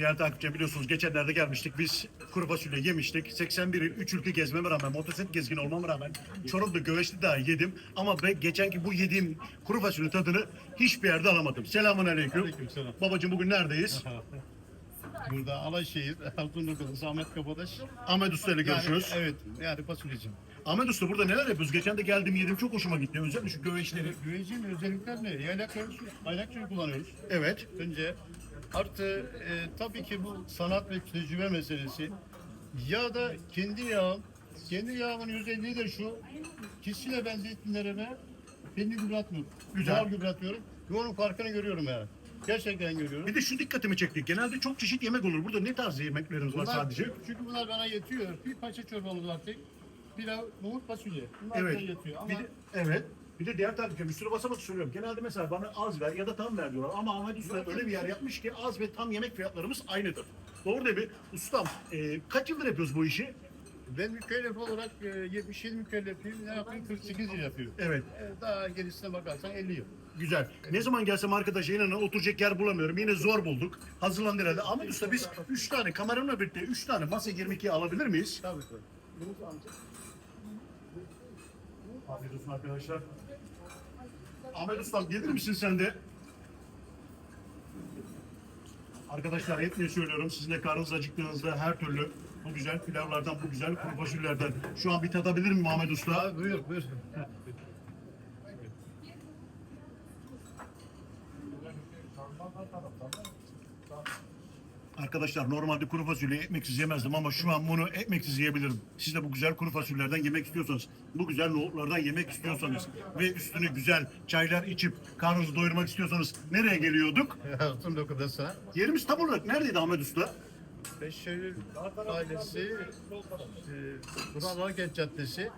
Diğer takipçi biliyorsunuz geçenlerde gelmiştik. Biz kuru fasulye yemiştik. 81 il 3 ülke gezmeme rağmen, motosiklet gezgin olmama rağmen Çorum'da Göveçli daha yedim. Ama ben geçenki bu yediğim kuru fasulye tadını hiçbir yerde alamadım. Selamun aleyküm. Aleykümselam. Babacığım bugün neredeyiz? Burada Alaşehir, Altınokulu, Ahmet Kapadaş. Ahmet Usta ile görüşürüz. Yani, evet, yani fasulyeci. Ahmet Usta burada neler yapıyoruz? Geçen de geldim yedim çok hoşuma gitti. Özellikle şu göveçleri. Güvecin özellikler ne? Yaylak aylak suyu kullanıyoruz. Evet. Önce artı e, tabii ki bu sanat ve tecrübe meselesi. Yağda kendi yağım, kendi yağımın özelliği de şu. Kişiyle benzetimlerime kendi gübre atmıyorum. Güzel. Doğal gübre atıyorum. Ve onun farkını görüyorum yani. Gerçekten görüyorum. Bir de şu dikkatimi çekti. Genelde çok çeşit yemek olur. Burada ne tarz yemeklerimiz var Bunlar- sadece? Çünkü bunlar bana yetiyor. Bir paça çorbamız var tek. Pilav, nohut, fasulye. Bunlar Evet. bana yetiyor. Ama Bir de, evet. Bir de diğer tarafta üstüne basamak söylüyorum. Genelde mesela bana az ver ya da tam ver diyorlar. Ama Ahmet Usta öyle bir yer yapmış ki az ve tam yemek fiyatlarımız aynıdır. Doğru değil mi? Ustam e, kaç yıldır yapıyoruz bu işi? ben mükellef olarak e, 77 mükellefiyim. Ne yapayım? 48 yıl yapıyorum. Evet. E, Daha gerisine bakarsan 50 yıl. Güzel. Ne zaman gelsem arkadaşa inanın oturacak yer bulamıyorum. Yine zor bulduk. Hazırlandı herhalde. Ahmet Usta biz 3 tane kameramla birlikte 3 tane masa 22'ye alabilir miyiz? Tabii tabii. Afiyet olsun arkadaşlar. Ahmet Ustam gelir misin sen de? Arkadaşlar hep ne söylüyorum sizin karnınız acıktığınızda her türlü bu güzel pilavlardan, bu güzel kuru fasulyelerden. Şu an bir tadabilir miyim Ahmet Usta? Abi buyur buyur. Arkadaşlar normalde kuru fasulye ekmeksiz yemezdim ama şu an bunu ekmeksiz yiyebilirim. Siz de bu güzel kuru fasulyelerden yemek istiyorsanız, bu güzel nohutlardan yemek istiyorsanız ve üstüne güzel çaylar içip karnınızı doyurmak istiyorsanız nereye geliyorduk? Altın Lokadası. Yerimiz tam olarak neredeydi Ahmet Usta? Beşşehir ailesi. E, Arket Caddesi.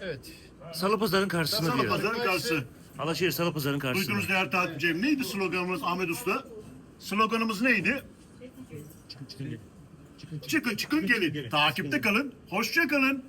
Evet. Salı pazarın karşısında Salı diyor. Pazarı'nın karşısı. Alaşehir Salı pazarın karşısında. Duydunuz değerli takipçilerim. Neydi sloganımız Ahmet Usta? Sloganımız neydi? Çıkın çıkın gelin. Takipte kalın. Hoşça kalın.